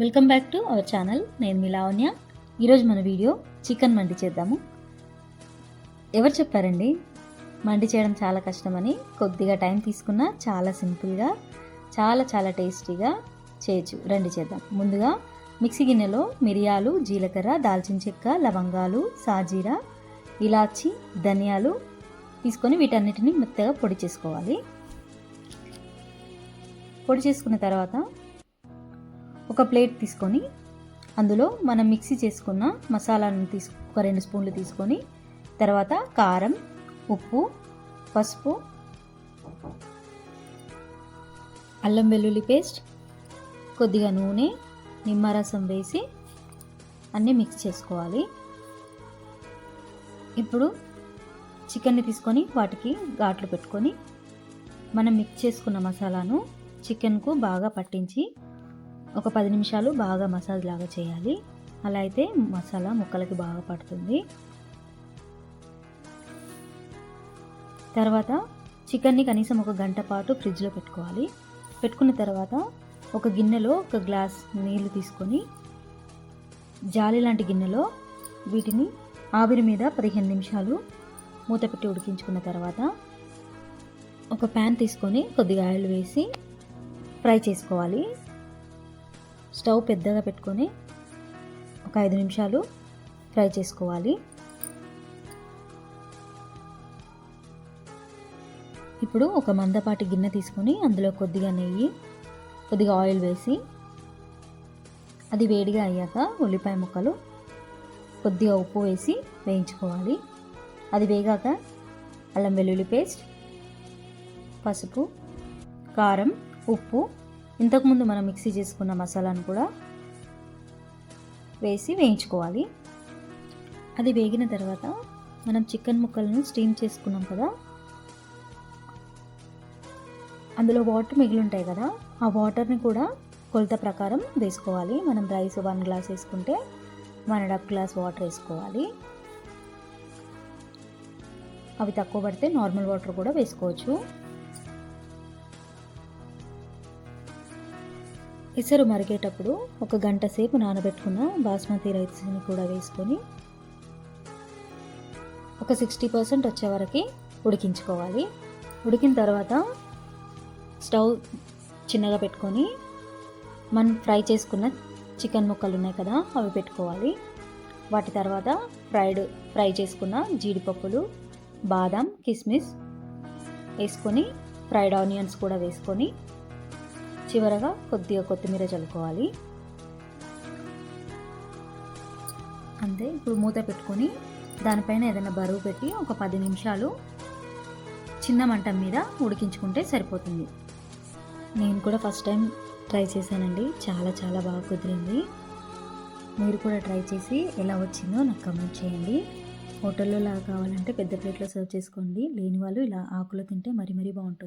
Welcome back to our channel నేను మీ లావణ్య. ఈరోజు మన వీడియో చికెన్ మండి చేద్దాము. ఎవరు చెప్పారండి? మండి చేయడం చాలా కష్టమని కొద్దిగా టైం తీసుకున్నా చాలా సింపుల్గా చాలా చాలా టేస్టీగా చేయొచ్చు. రండి చేద్దాం. ముందుగా మిక్సీ గిన్నెలో మిరియాలు జీలకర్ర దాల్చిన చెక్క లవంగాలు సాజీరా ఇలాచి ధనియాలు తీసుకొని వీటన్నిటిని మెత్తగా పొడి చేసుకోవాలి. పొడి చేసుకున్న తర్వాత ఒక ప్లేట్ తీసుకొని అందులో మనం మిక్సీ చేసుకున్న మసాలాను తీసు ఒక రెండు స్పూన్లు తీసుకొని తర్వాత కారం ఉప్పు పసుపు అల్లం వెల్లుల్లి పేస్ట్ కొద్దిగా నూనె నిమ్మరసం వేసి అన్నీ మిక్స్ చేసుకోవాలి. ఇప్పుడు చికెన్ని తీసుకొని వాటికి ఘాట్లు పెట్టుకొని మనం మిక్స్ చేసుకున్న మసాలాను చికెన్కు బాగా పట్టించి ఒక పది నిమిషాలు బాగా మసాజ్ లాగా చేయాలి. అలా అయితే మసాలా ముక్కలకి బాగా పడుతుంది. తర్వాత చికెన్ని కనీసం ఒక గంట పాటు ఫ్రిడ్జ్లో పెట్టుకోవాలి. పెట్టుకున్న తర్వాత ఒక గిన్నెలో ఒక గ్లాస్ నీళ్ళు తీసుకొని జాలి లాంటి గిన్నెలో వీటిని ఆవిరి మీద పదిహేను నిమిషాలు మూత పెట్టి ఉడికించుకున్న తర్వాత ఒక ప్యాన్ తీసుకొని కొద్దిగా ఆయిల్ వేసి ఫ్రై చేసుకోవాలి. స్టవ్ పెద్దగా పెట్టుకొని ఒక ఐదు నిమిషాలు ఫ్రై చేసుకోవాలి. ఇప్పుడు ఒక మందపాటి గిన్నె తీసుకొని అందులో కొద్దిగా నెయ్యి కొద్దిగా ఆయిల్ వేసి అది వేడిగా అయ్యాక ఉల్లిపాయ ముక్కలు కొద్దిగా ఉప్పు వేసి వేయించుకోవాలి. అది వేగాక అల్లం వెల్లుల్లి పేస్ట్ పసుపు కారం ఉప్పు ఇంతకుముందు మనం మిక్సీ చేసుకున్న మసాలాను కూడా వేసి వేయించుకోవాలి. అది వేగిన తర్వాత మనం చికెన్ ముక్కలను స్టీమ్ చేసుకున్నాం కదా అందులో వాటర్ మిగిలి ఉంటాయి కదా ఆ వాటర్ని కూడా కొలత ప్రకారం వేసుకోవాలి. మనం రైస్ వన్ గ్లాస్ వేసుకుంటే one and half glass water వేసుకోవాలి. అవి తక్కువ పడితే నార్మల్ వాటర్ కూడా వేసుకోవచ్చు. పెసరు మరిగేటప్పుడు ఒక గంట సేపు నానబెట్టుకున్న బాస్మతి రైస్ని కూడా వేసుకొని ఒక సిక్స్టీ పర్సెంట్ వచ్చే వరకు ఉడికించుకోవాలి. ఉడికిన తర్వాత స్టవ్ చిన్నగా పెట్టుకొని మనం ఫ్రై చేసుకున్న చికెన్ ముక్కలు ఉన్నాయి కదా అవి పెట్టుకోవాలి. వాటి తర్వాత ఫ్రైడ్ ఫ్రై చేసుకున్న జీడిపప్పులు బాదం కిస్మిస్ వేసుకొని ఫ్రైడ్ ఆనియన్స్ కూడా వేసుకొని చివరగా కొద్దిగా కొత్తిమీర చల్లుకోవాలి. అంతే ఇప్పుడు మూత పెట్టుకొని దానిపైన ఏదైనా బరువు పెట్టి ఒక పది నిమిషాలు చిన్న మంట మీద ఉడికించుకుంటే సరిపోతుంది. నేను కూడా ఫస్ట్ టైం ట్రై చేశానండి. చాలా చాలా బాగా కుదిరింది. మీరు కూడా ట్రై చేసి ఎలా వచ్చిందో నాకు కమెంట్ చేయండి. హోటల్లో లాగా కావాలంటే పెద్ద ప్లేట్లో సర్వ్ చేసుకోండి. లేని వాళ్ళు ఇలా ఆకులు తింటే మరీ మరీ బాగుంటుంది.